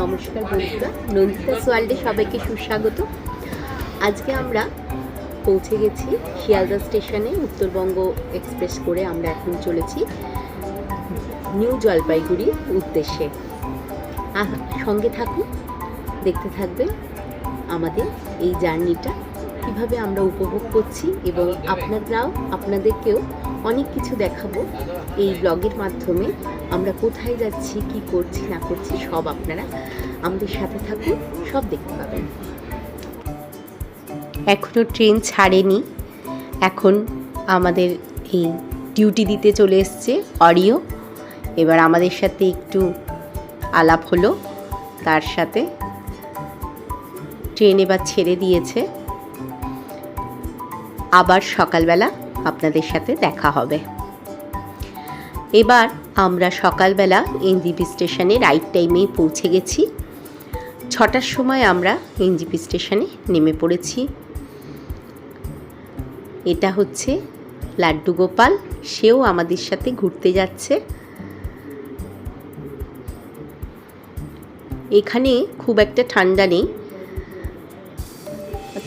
নমস্কার বন্ধুরা নন্দিতাস ওয়ার্ল্ডে সবাইকে সুস্বাগত। আজকে আমরা পৌঁছে গেছি শিয়ালদা স্টেশনে, উত্তরবঙ্গ এক্সপ্রেস করে আমরা এখন চলেছি নিউ জলপাইগুড়ি উদ্দেশ্যে। সঙ্গে থাকুন, দেখতে থাকবে আমাদের এই জার্নিটা। কীভাবে আমরা উপভোগ করছি এবং আপনারাও, আপনাদেরকেও অনেক কিছু দেখাবো। এই ব্লগের মাধ্যমে আমরা কোথায় যাচ্ছি, কি করছি, না করছি, সব আপনারা আমাদের সাথে থাকুন, সব দেখতে পাবেন। এখনও ট্রেন ছাড়েনি। এখন আমাদের এই ডিউটি দিতে চলে এসছে অডিও এবার আমাদের সাথে একটু আলাপ হলো। তার সাথে ট্রেন এবার ছেড়ে দিয়েছে। আবার সকালবেলা আপনাদের সাথে দেখা হবে। এবার আমরা সকালবেলা এনজিপি স্টেশনে রাইট টাইমেই পৌঁছে গেছি। ছটার সময় আমরা এনজিপি স্টেশনে নেমে পড়েছি। এটা হচ্ছে লাড্ডু গোপাল, সেও আমাদের সাথে ঘুরতে যাচ্ছে। এখানে খুব একটা ঠান্ডা নেই।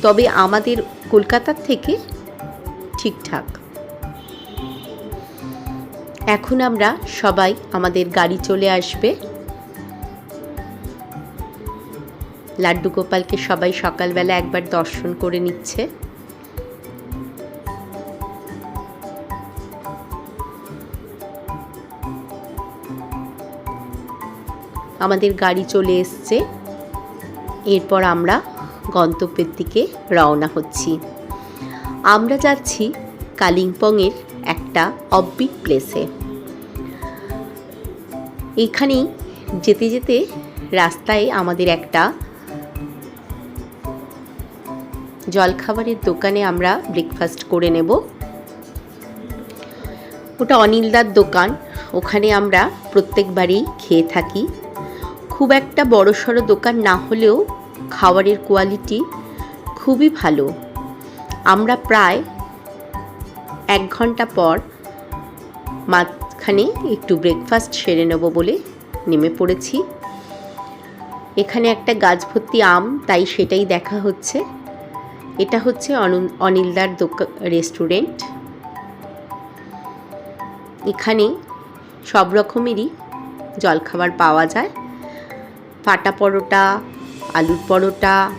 তবে আমাদের কলকাতার থেকে ঠিকঠাক। এখন আমরা সবাই আমাদের গাড়ি চলে আসবে। লাড্ডু গোপালকে সবাই সকালবেলা একবার দর্শন করে নিচ্ছে। আমাদের গাড়ি চলে এসছে। এরপর আমরা গন্তব্যের দিকে রওনা হচ্ছি। আমরা যাচ্ছি কালিম্পংয়ের একটা অববিট প্লেসে এইখানেই যেতে যেতে রাস্তায় আমাদের একটা জলখাবারের দোকানে আমরা ব্রেকফাস্ট করে নেব। ওটা অনিলদার দোকান, ওখানে আমরা প্রত্যেকবারই খেয়ে থাকি। খুব একটা বড়সড় দোকান না হলেও খাবারের কোয়ালিটি খুবই ভালো। আমরা প্রায় এক ঘণ্টা পর মাঝখানে একটু ব্রেকফাস্ট সেরে নেব বলে নেমে পড়েছি। এখানে একটা গাছ ভর্তি আম, তাই সেটাই দেখা হচ্ছে। এটা হচ্ছে অনু- অনিলদার দোকান রেস্টুরেন্ট এখানে সব রকমেরই জলখাবার পাওয়া যায়। ফাটা পরোটা, আলুর পরোটা,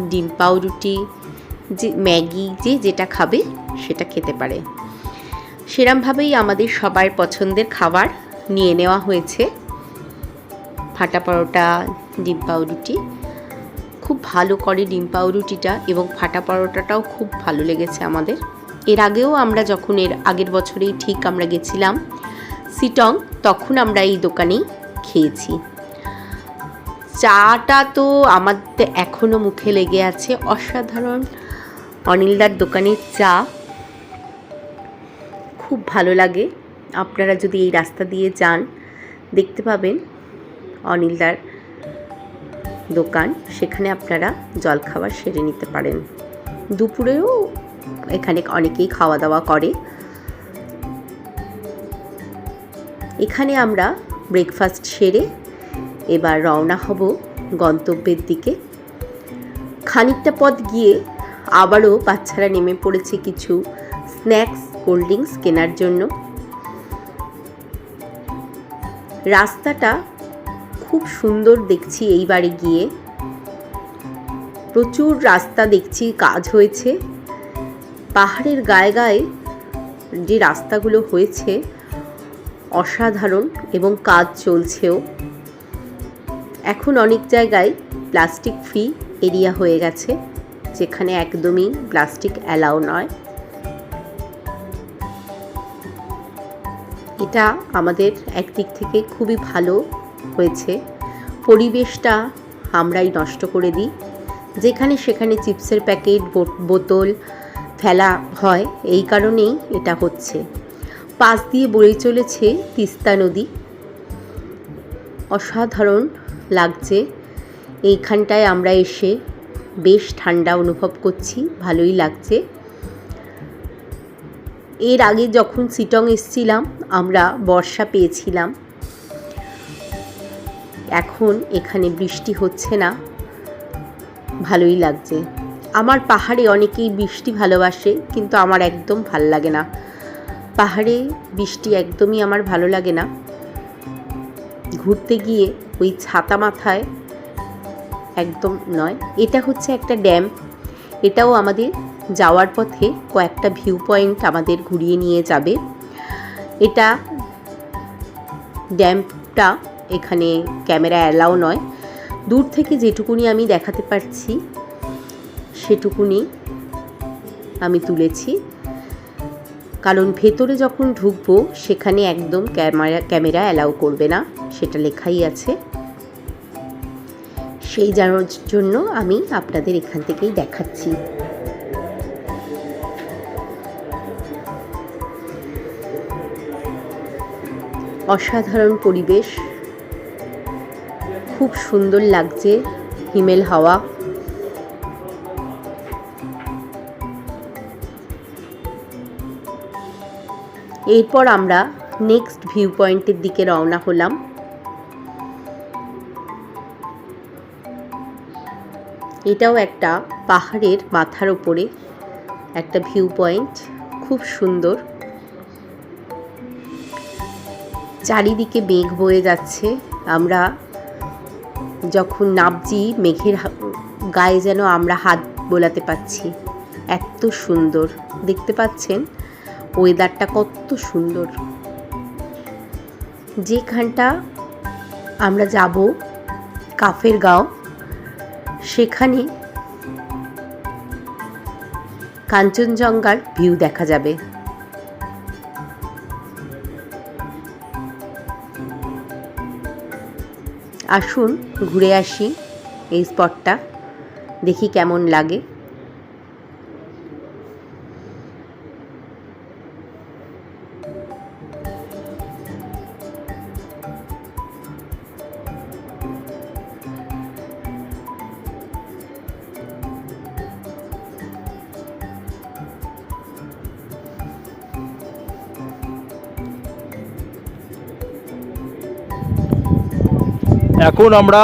ডিম পাউরুটি যে ম্যাগি যে যেটা খাবে সেটা খেতে পারে। সেরমভাবেই আমাদের সবার পছন্দের খাবার নিয়ে নেওয়া হয়েছে। ফাটা পরোটা, ডিম পাউরুটি। খুব ভালো করে ডিম পাউরুটিটা এবং ফাটা পরোটাটাও খুব ভালো লেগেছে আমাদের। এর আগেও আমরা যখন এর আগের বছরেই ঠিক আমরা গেছিলাম সিটং, তখন আমরা এই দোকানেই খেয়েছি। চাটা তো আমাদের এখনও মুখে লেগে আছে। অসাধারণ অনিলদার দোকানের চা। খুব ভালো লাগে। আপনারা যদি এই রাস্তা দিয়ে যান, দেখতে পাবেন অনিলদার দোকান। সেখানে আপনারা জলখাবার সেরে নিতে পারেন। দুপুরেও এখানে অনেকেই খাওয়া দাওয়া করে। এখানে আমরা ব্রেকফাস্ট সেরে এবার রওনা হব গন্তব্যের দিকে। খানিকটা পথ গিয়ে আবারও বাচ্চারা নেমে পড়েছে কিছু স্ন্যাক্স, কোল্ড ড্রিঙ্কস কেনার জন্য। রাস্তাটা খুব সুন্দর দেখছি এইবারে গিয়ে। প্রচুর রাস্তা দেখছি, কাজ হয়েছে। পাহাড়ের গায়ে গায়ে যে রাস্তাগুলো হয়েছে, অসাধারণ এবং কাজ চলছেও। এখন অনেক জায়গায় প্লাস্টিক ফ্রি এরিয়া হয়ে গেছে। যেখানে একদমই প্লাস্টিক অ্যালাউ নয়। এটা আমাদের একদিক থেকে খুবই ভালো হয়েছে। পরিবেশটা আমরাই নষ্ট করে দিই। যেখানে সেখানে চিপসের প্যাকেট বোতল ফেলা হয়, এই কারণেই এটা হচ্ছে। পাশ দিয়ে বয়ে চলেছে তিস্তা নদী। অসাধারণ লাগছে। এইখানটায় আমরা এসে বেশ ঠান্ডা অনুভব করছি, ভালোই লাগছে। এর আগে যখন সিটং এসছিলাম, আমরা বর্ষা পেয়েছিলাম। এখন এখানে বৃষ্টি হচ্ছে না, ভালোই লাগছে। আমার পাহাড়ে অনেকেই বৃষ্টি ভালোবাসে, কিন্তু আমার একদম ভালো লাগে না। পাহাড়ে বৃষ্টি একদমই আমার ভালো লাগে না। ঘুরতে গিয়ে ওই ছাতা মাথায় একদম নয়। এটা হচ্ছে একটা ড্যাম। এটাও আমাদের যাওয়ার পথে কয়েকটা ভিউ পয়েন্ট আমাদের ঘুরিয়ে নিয়ে যাবে। এটা ড্যামটা এখানে ক্যামেরা অ্যালাও নয়। দূর থেকে যেটুকুনি আমি দেখাতে পারছি, সেটুকুনি আমি তুলেছি। কারণ ভেতরে যখন ঢুকবো, সেখানে একদম ক্যামেরা ক্যামেরা অ্যালাউ করবে না। সেটা লেখাই আছে। সেই জানার জন্য আমি আপনাদের এখান থেকেই দেখাচ্ছি। অসাধারণ পরিবেশ, খুব সুন্দর লাগছে হিমেল হাওয়া। এরপর আমরা নেক্সট ভিউ পয়েন্টের দিকে রওনা হলাম। এটাও একটা পাহাড়ের মাথার ওপরে একটা ভিউ পয়েন্ট খুব সুন্দর। চারিদিকে মেঘ বয়ে যাচ্ছে। আমরা যখন নাবজি মেঘের গায়ে যেন আমরা হাত বোলাতে পাচ্ছি এত সুন্দর। দেখতে পাচ্ছেন? ওয়েদারটা কত সুন্দর। যেখানটা আমরা যাব কাফের গাঁও সেখানে কাঞ্চনজঙ্ঘার ভিউ দেখা যাবে। আসুন ঘুরে আসি এই স্পটটা দেখি কেমন লাগে। এখন আমরা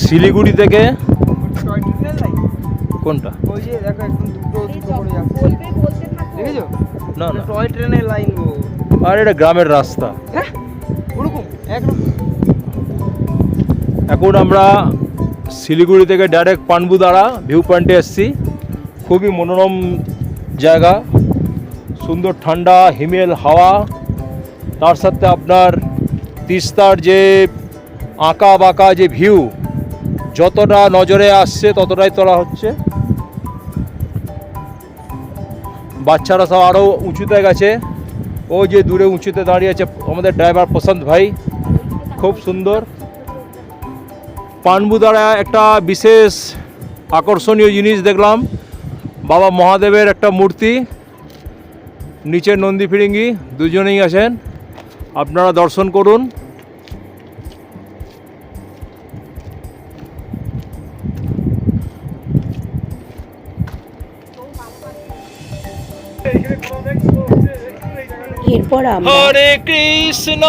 শিলিগুড়ি থেকে কোনটা? না না। টয় ট্রেনের লাইন গো। আর এটা গ্রামের রাস্তা। হ্যাঁ এখন আমরা শিলিগুড়ি থেকে ডাইরেক্ট পানবুদারা ভিউ পয়েন্টে এসেছি। খুবই মনোরম জায়গা। সুন্দর ঠান্ডা হিমেল হাওয়া। তার সাথে আপনার তিস্তার যে আঁকা বাঁকা যে ভিউ যতটা নজরে আসছে ততটাই তোলা হচ্ছে। বাচ্চারা সব আরও উঁচুতে গেছে। ও যে দূরে উঁচুতে দাঁড়িয়ে আছে, আমাদের ড্রাইভার প্রশান্ত ভাই, খুব সুন্দর। পানবুদারা একটা বিশেষ আকর্ষণীয় জিনিস দেখলাম, বাবা মহাদেবের একটা মূর্তি, নিচে নন্দী ফিরিঙ্গি, দুজনেই আছেন। আপনারা দর্শন করুন। এরপর আমরা হরে কৃষ্ণ।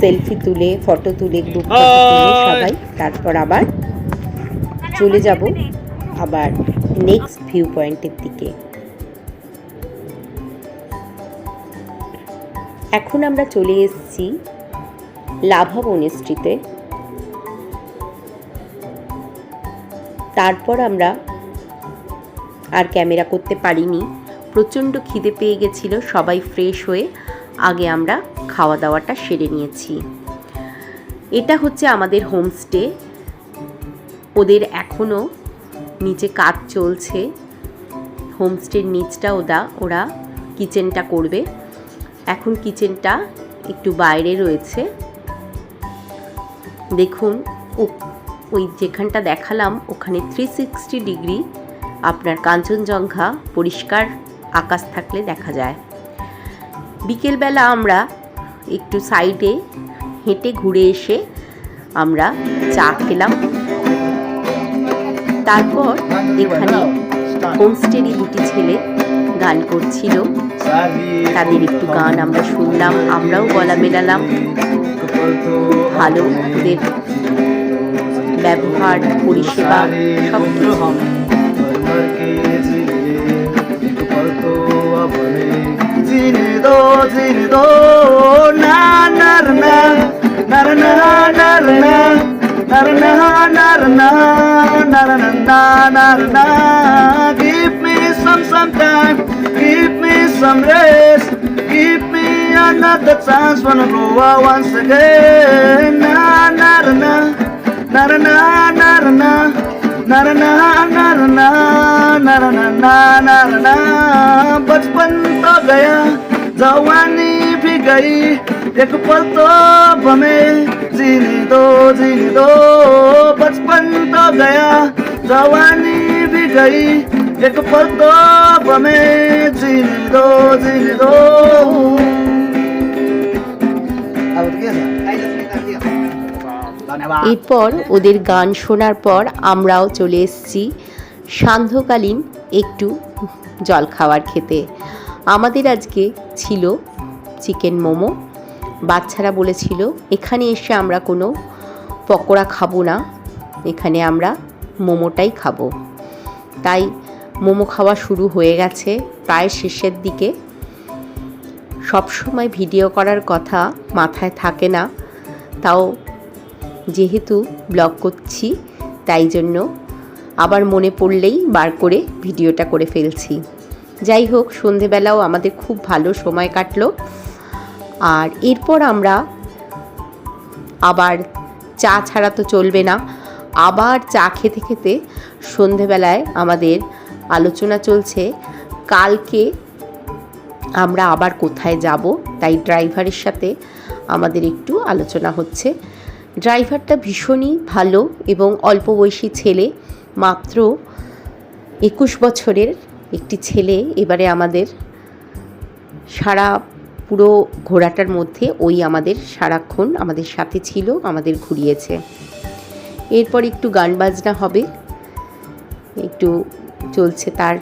সেলফি তুলে ফটো তুলে গ্রুপ সবাই তারপর আবার চলে যাব আবার নেক্সট ভিউ পয়েন্টের দিকে। এখন আমরা চলে এসেছি লাভা বনশ্রীতে তারপর আমরা আর ক্যামেরা করতে পারিনি। প্রচণ্ড খিদে পেয়ে গেছিল, সবাই ফ্রেশ হয়ে আগে আমরা খাওয়া দাওয়াটা সেরে নিয়েছি। এটা হচ্ছে আমাদের হোমস্টে ওদের এখনও নিচে কাজ চলছে। হোমস্টের নিচটা ওরা ওরা কিচেনটা করবে। এখন কিচেনটা একটু বাইরে রয়েছে। দেখুন ওই যেখানটা দেখালাম, ওখানে থ্রি সিক্সটি ডিগ্রি আপনার কাঞ্চনজঙ্ঘা পরিষ্কার আকাশ থাকলে দেখা যায়। বিকেলবেলা আমরা একটু সাইডে হেঁটে ঘুরে এসে আমরা চা খেলাম। তারপর এখানে হোমস্টেরই দুটি ছেলে গান করছিল। তাদের একটু গান আমরা শুনলাম, আমরাও গলা মেলালাম। ভালো ওদের ব্যবহার, পরিষেবা সব কিছু Give me some some time, give me some rest, give me another chance when I grow up once again. Na na na, na na na na na. बचपन तो गया, जवानी भी गई। एक पल तो हमें जीने दो जीने दो। बचपन तो गया, जवानी भी गई। एक पल तो हमें जीने दो जीने दो। এরপর ওদের গান শোনার পর আমরাও চলে এসেছি সান্ধ্যকালীন একটু জল খাবার খেতে। আমাদের আজকে ছিল চিকেন মোমো। বাচ্চারা বলেছিল, এখানে এসে আমরা কোনো পকোড়া খাব না। এখানে আমরা মোমোটাই খাব। তাই মোমো খাওয়া শুরু হয়ে গেছে প্রায় শেষের দিকে। সবসময় ভিডিও করার কথা মাথায় থাকে না, তাও যেহেতু ব্লগ করছি, তাই জন্য আবার মনে পড়লেই বার করে ভিডিওটা করে ফেলছি। যাই হোক, সন্ধেবেলাও আমাদের খুব ভালো সময় কাটলো। আর এরপর আমরা আবার চা ছাড়া তো চলবে না, আবার চা খেতে খেতে সন্ধেবেলায় আমাদের আলোচনা চলছে, কালকে আমরা আবার কোথায় যাব, তাই ড্রাইভারের সাথে আমাদের একটু আলোচনা হচ্ছে। ড্রাইভারটা ভীষণই ভালো এবং অল্প বয়সী ছেলে, মাত্র একুশ বছরের একটি ছেলে। এবারে আমাদের সারা পুরো ঘোরাটার মধ্যে ওই আমাদের সারাক্ষণ আমাদের সাথে ছিল, আমাদের ঘুরিয়েছে। এরপর একটু গান বাজনা হবে, একটু চলছে তার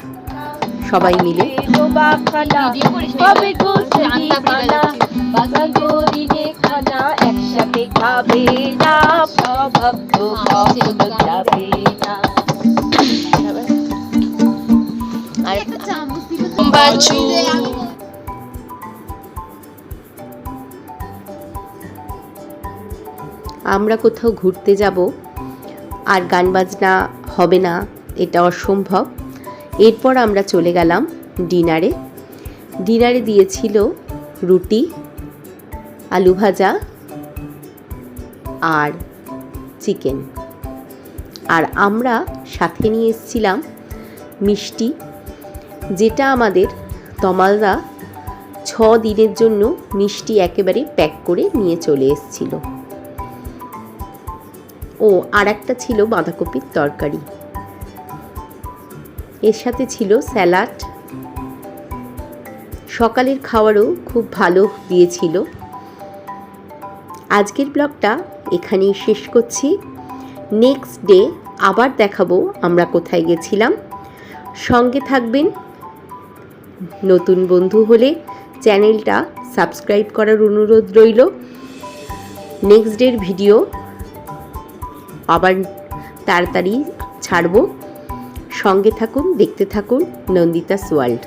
সবাই মিলে। একসাথে খাবে না স্বভাব তো কখনো যাবে না। আর বাছু আমরা কোথাও ঘুরতে যাব আর গান বাজনা হবে না এটা অসম্ভব। এরপর আমরা চলে গেলাম ডিনারে। ডিনারে দিয়েছিল রুটি, আলু ভাজা আর চিকেন। আর আমরা সাথে নিয়ে এসেছিলাম মিষ্টি, যেটা আমাদের তমালদা ছ দিনের জন্য মিষ্টি একেবারে প্যাক করে নিয়ে চলে এসেছিল। ও, আর একটা ছিল বাঁধাকপির তরকারি। এর সাথে ছিল স্যালাড সকালের খাওয়ারও খুব ভালো দিয়েছিল। আজকের ব্লগটা এখানেই শেষ করছি। নেক্সট ডে আবার দেখাবো আমরা কোথায় গেছিলাম। সঙ্গে থাকবেন। নতুন বন্ধু হলে চ্যানেলটা সাবস্ক্রাইব করার অনুরোধ রইল। নেক্সট ডের ভিডিও আবার তাড়াতাড়ি ছাড়বো। সঙ্গে থাকুন, দেখতে থাকুন নন্দিতাস ওয়ার্ল্ড।